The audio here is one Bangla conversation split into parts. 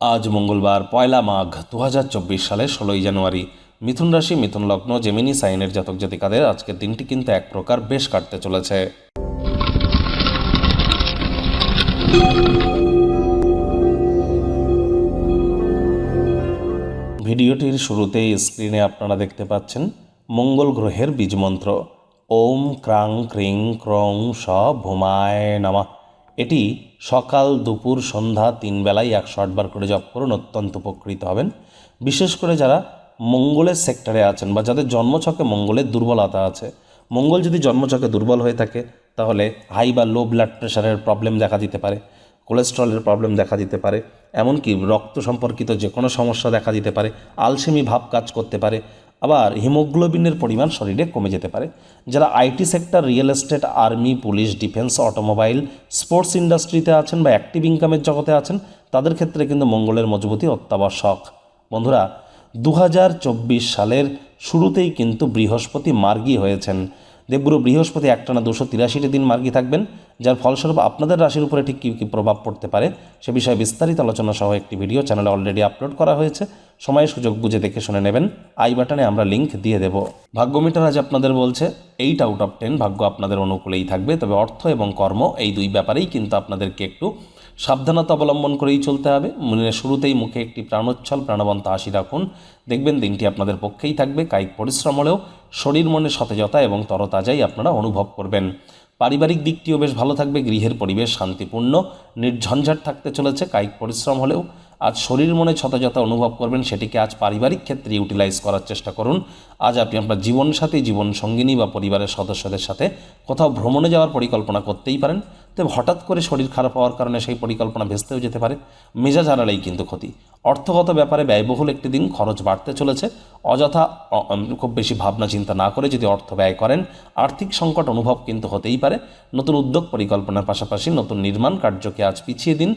আজ মঙ্গলবার, পয়লা মাঘ দু হাজার চব্বিশ সালে ষোলোই জানুয়ারি। মিথুন রাশি, মিথুন লগ্ন জেমিনি সাইনের জাতক জাতিকাদের আজকের দিনটি কিন্তু এক প্রকার বেশ কাটতে চলেছে। ভিডিওটির শুরুতেই স্ক্রিনে আপনারা দেখতে পাচ্ছেন মঙ্গল গ্রহের বীজমন্ত্র ওম ক্রাং ক্রিং ক্রং স ভূমায় নামা। এটি সকাল দুপুর সন্ধ্যা তিন বেলায় একশো আটবার করে জপ করুন, অত্যন্ত উপকৃত হবেন। বিশেষ করে যারা মঙ্গলের সেক্টরে আছেন বা যাদের জন্মছকে মঙ্গলের দুর্বলতা আছে। মঙ্গল যদি জন্মছকে দুর্বল হয়ে থাকে, তাহলে হাই বা লো ব্লাড প্রেশারের প্রবলেম দেখা দিতে পারে, কোলেস্ট্রলের প্রবলেম দেখা দিতে পারে, এমনকি রক্ত সম্পর্কিত যে কোনো সমস্যা দেখা দিতে পারে, আলসেমি ভাব কাজ করতে পারে। আবার হিমোগ্লোবিনের পরিমাণ শরীরে কমে যেতে পারে, যারা IT sector, real estate, army, police, defence, automobile, sports ইন্ডাস্ট্রিতে আছেন বা অ্যাক্টিভ ইনকামের জগতে আছেন, তাদের ক্ষেত্রে কিন্তু মঙ্গলের মজবুতি অত্যাবশ্যক। বন্ধুরা দু হাজার চব্বিশ সালের শুরুতেই কিন্তু বৃহস্পতি মার্গী হয়েছেন। দেবগুরু বৃহস্পতি একটানা দুশো তিরাশিটি দিন মার্গী থাকবেন, যার ফলস্বরূপ আপনাদের রাশির উপরে ঠিক কী কী প্রভাব পড়তে পারে সে বিষয়ে বিস্তারিত আলোচনা সহ একটি ভিডিও চ্যানেলে অলরেডি আপলোড করা হয়েছে। সময় সুযোগ বুঝে দেখে শুনে নেবেন। আই বাটনে আমরা লিঙ্ক দিয়ে দেব। ভাগ্য মিটার আজ আপনাদের বলছে এইট আউট অফ টেন ভাগ্য আপনাদের অনুকূলেই থাকবে, তবে অর্থ এবং কর্ম এই দুই ব্যাপারেই কিন্তু আপনাদেরকে একটু সাবধানতা অবলম্বন করেই চলতে হবে। মনে শুরুতেই মুখে একটি প্রাণোচ্ছল, প্রাণবন্ত হাসি রাখুন। দেখবেন দিনটি আপনাদের পক্ষেই থাকবে। কায়িক পরিশ্রম হলেও শরীর মনে সতেজতা এবং তরতাজাই আপনারা অনুভব করবেন। পারিবারিক দিকটিও বেশ ভালো থাকবে, গৃহের পরিবেশ শান্তিপূর্ণ, নির্ঝঞ্ঝাট থাকতে চলেছে, কায়িক পরিশ্রম হলেও আজ শরীর মনে সতেজতা অনুভব করবেন, সেটিকে আজ পারিবারিক ক্ষেত্রে ইউটিলাইজ করার চেষ্টা করুন। আজ আপনি আপনার জীবনসাথী জীবন সঙ্গিনী বা পরিবারের সদস্যদের সাথে কোথাও ভ্রমণে যাওয়ার পরিকল্পনা করতেই পারেন। তবে হঠাৎ করে শরীর খারাপ হওয়ার কারণে সেই পরিকল্পনা ভেস্তেও যেতে পারে। মেজাজ হারালেই কিন্তু ক্ষতি। অর্থগত ব্যাপারে ব্যয়বহুল একটি দিন খরচ বাড়তে চলেছে। অযথা খুব বেশি ভাবনা চিন্তা না করে যদি অর্থ ব্যয় করেন, আর্থিক সংকট অনুভব কিন্তু হতেই পারে। নতুন উদ্যোগ পরিকল্পনার পাশাপাশি নতুন নির্মাণ কার্যকে আজ পিছিয়ে দিন।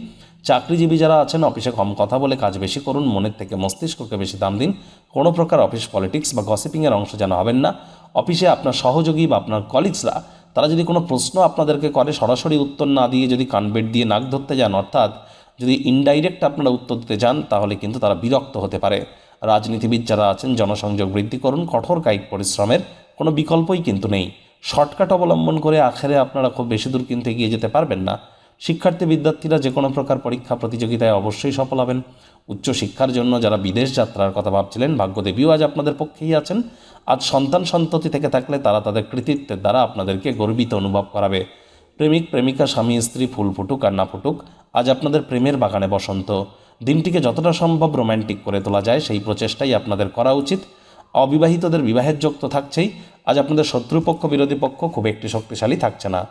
চাকরিজীবী যারা আছেন, অফিসে কম কথা বলে কাজ বেশি করুন, মনের থেকে মস্তিষ্ককে বেশি দাম দিন। কোনো প্রকার অফিস পলিটিক্স বা গসিপিংয়ের অংশ যেন হবেন না। অফিসে আপনার সহযোগী বা আপনার কলিগসরা তারা যদি কোনো প্রশ্ন আপনাদেরকে করে, সরাসরি উত্তর না দিয়ে যদি কানবেট দিয়ে নাক ধরতে যান, অর্থাৎ যদি ইনডাইরেক্ট আপনারা উত্তর দিতে যান, তাহলে কিন্তু তারা বিরক্ত হতে পারে। রাজনীতিবিদ যারা আছেন, জনসংযোগ বৃদ্ধি করুন, কঠোর কায়িক পরিশ্রমের কোনো বিকল্পই কিন্তু নেই। শর্টকাট অবলম্বন করে আখেরে আপনারা খুব বেশি দূর কিন্তু এগিয়ে যেতে পারবেন না। শিক্ষার্থী বিদ্যার্থীরা যে কোনো প্রকার পরীক্ষা প্রতিযোগিতায় অবশ্যই সফল হবেন। উচ্চশিক্ষার জন্য যারা বিদেশ যাত্রার কথা ভাবছিলেন, ভাগ্যদেবীও আজ আপনাদের পক্ষেই আছেন। আজ সন্তান সন্ততি থেকে থাকলে তারা তাদের কৃতিত্বের দ্বারা আপনাদেরকে গর্বিত অনুভব করাবে। প্রেমিক, প্রেমিকা, স্বামী, স্ত্রী, ফুল ফুটুক আর না ফুটুক, আজ আপনাদের প্রেমের বাগানে বসন্ত। দিনটিকে যতটা সম্ভব রোম্যান্টিক করে তোলা যায়, সেই প্রচেষ্টাই আপনাদের করা উচিত। অবিবাহিতদের বিবাহের যোগ তো থাকছেই। আজ আপনাদের শত্রুপক্ষ, বিরোধী পক্ষ খুব একটি শক্তিশালী থাকছে না।